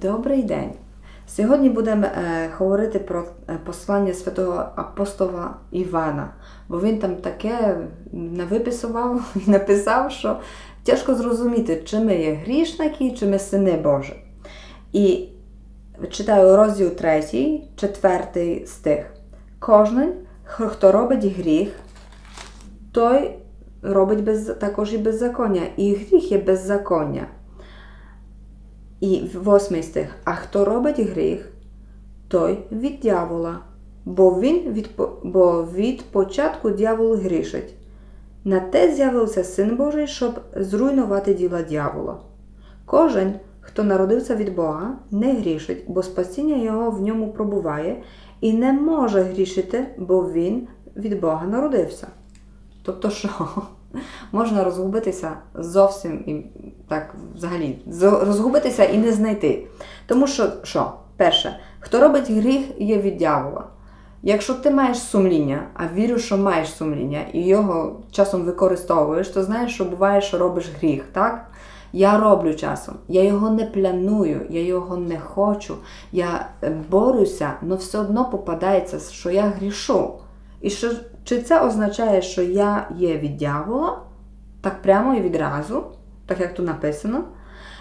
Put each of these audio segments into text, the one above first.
Добрий день! Сьогодні будемо е, говорити про е, послання святого апостола Івана, бо він там таке навиписував і написав, що тяжко зрозуміти, чи ми є грішники, чи ми сини Божі. І читаю розділ 3, 4 стих. Кожен, хто робить гріх, той робить без, також і беззаконня, і гріх є беззаконня. І восьмий стих. А хто робить гріх, той від дявола, бо він від, бо від початку дявол грішить. На те з'явився Син Божий, щоб зруйнувати діла дявола. Кожен, хто народився від Бога, не грішить, бо спасіння його в ньому пробуває, і не може грішити, бо він від Бога народився. Тобто що? Можна розгубитися зовсім і так взагалі розгубитися і не знайти. Тому що, що? Перше, хто робить гріх, є від дявола. Якщо ти маєш сумління, а вірю, що маєш сумління, і його часом використовуєш, то знаєш, що буває, що робиш гріх, так? Я роблю часом, я його не планую, я його не хочу, я е, борюся, але все одно попадається, що я грішу. І що, чи це означає, що я є від дявола, так прямо і відразу, так як тут написано.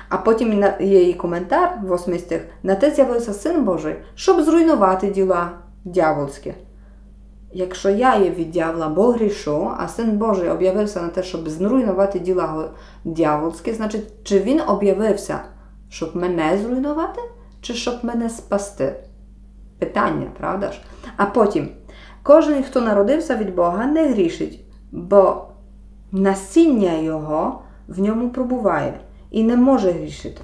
А потім є і коментар, восьмий стих, на те з'явився Син Божий, щоб зруйнувати діла дяволські. Якщо я є від дявола, бо грішу, а Син Божий об'явився на те, щоб зруйнувати діла дяволські, значить, чи він об'явився, щоб мене зруйнувати, чи щоб мене спасти? Питання, правда ж? А потім, кожен, хто народився від Бога, не грішить, бо насіння його в ньому пробуває і не може грішити.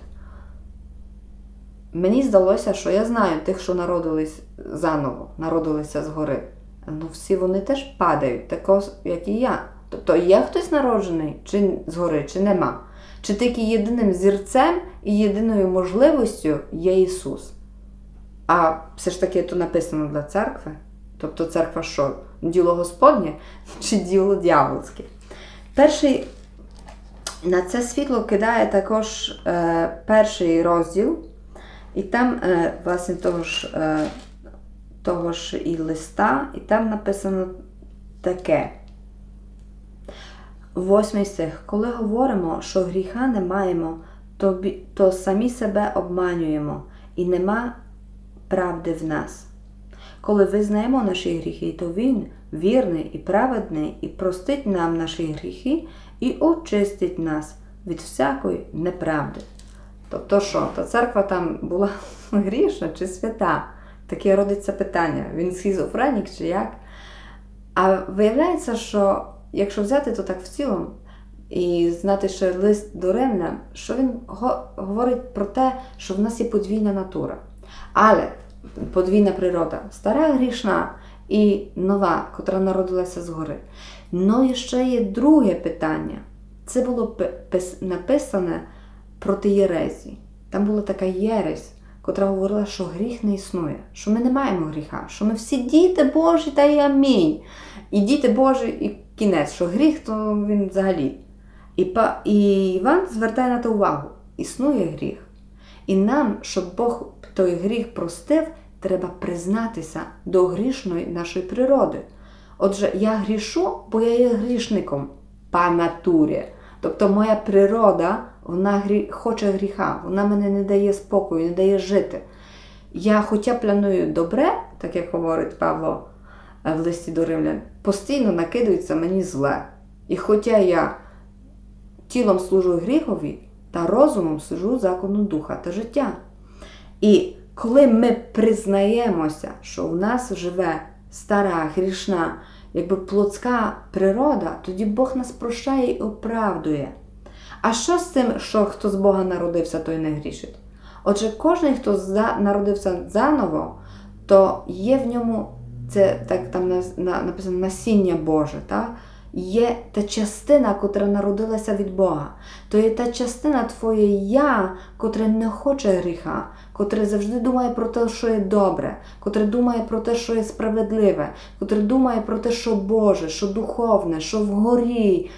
Мені здалося, що я знаю тих, що народились заново, народилися згори. Ну, всі вони теж падають, тако, як і я. Тобто є хтось народжений чи згори, чи нема. Чи тільки єдиним зірцем і єдиною можливістю є Ісус. А все ж таки то написано для церкви. Тобто церква що? Діло Господнє чи діло дьявольське? Перший на це світло кидає також е, перший розділ, і там, е, власне, того ж, е, того ж і листа, і там написано таке. Восьмий стих. Коли говоримо, що гріха не маємо, то, то самі себе обманюємо, і нема правди в нас. Коли визнаємо наші гріхи, то Він вірний і праведний, і простить нам наші гріхи, і очистить нас від всякої неправди. Тобто що, та церква там була грішна чи свята? Таке родиться питання. Він схізофренік чи як? А виявляється, що якщо взяти то так в цілому і знати ще лист до Римлян, що він говорить про те, що в нас є подвійна натура. Але подвійна природа стара грішна і нова, котра народилася згори. Ну і ще є друге питання. Це було написане проти Єрезії. Там була така єресь, котра говорила, що гріх не існує, що ми не маємо гріха, що ми всі діти Божі та й амінь. І діти Божі, і кінець, що гріх то він взагалі. І, і Іван звертає на це увагу: існує гріх. І нам, щоб Бог той гріх простив, треба признатися до грішної нашої природи. Отже, я грішу, бо я є грішником по натурі. Тобто моя природа, вона грі... хоче гріха, вона мене не дає спокою, не дає жити. Я, хоча планую добре, так як говорить Павло е, в листі до римлян, постійно накидується мені зле. І хоча я тілом служу гріхові, та розумом служу закону духа та життя. І коли ми признаємося, що в нас живе стара, грішна, якби плотська природа, тоді Бог нас прощає і оправдує. А що з тим, що хто з Бога народився, той не грішить? Отже, кожен, хто народився заново, то є в ньому це так там на, на, написано насіння Боже, так? Є та частина, котра народилася від Бога. То є та частина твоє я, котре не хоче гріха, котре завжди думає про те, що є добре, котре думає про те, що є справедливе, котре думає про те, що Боже, що духовне, що вгорі.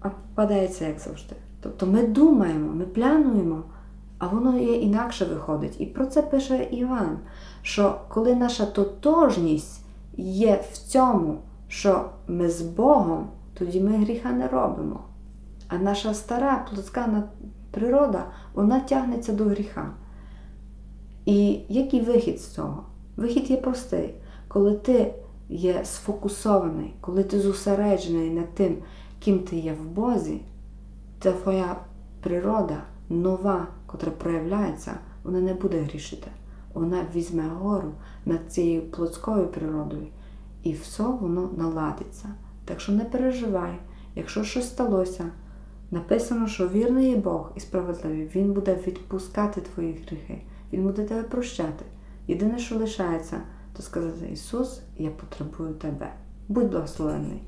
А попадається як завжди. Тобто ми думаємо, ми плануємо, А воно є інакше виходить. І про це пише Іван, що коли наша тотожність є в цьому, що ми з Богом, тоді ми гріха не робимо. А наша стара плотська природа, вона тягнеться до гріха. І який вихід з цього? Вихід є простий. Коли ти є сфокусований, коли ти зосереджений над тим, ким ти є в Бозі, то твоя природа нова, котра проявляється, вона не буде грішити. Вона візьме гору над цією плотською природою, і все воно наладиться. Так що не переживай, якщо щось сталося, написано, що вірний є Бог і справедливий, Він буде відпускати твої гріхи, Він буде тебе прощати. Єдине, що лишається, то сказати Ісус, я потребую тебе. Будь благословений.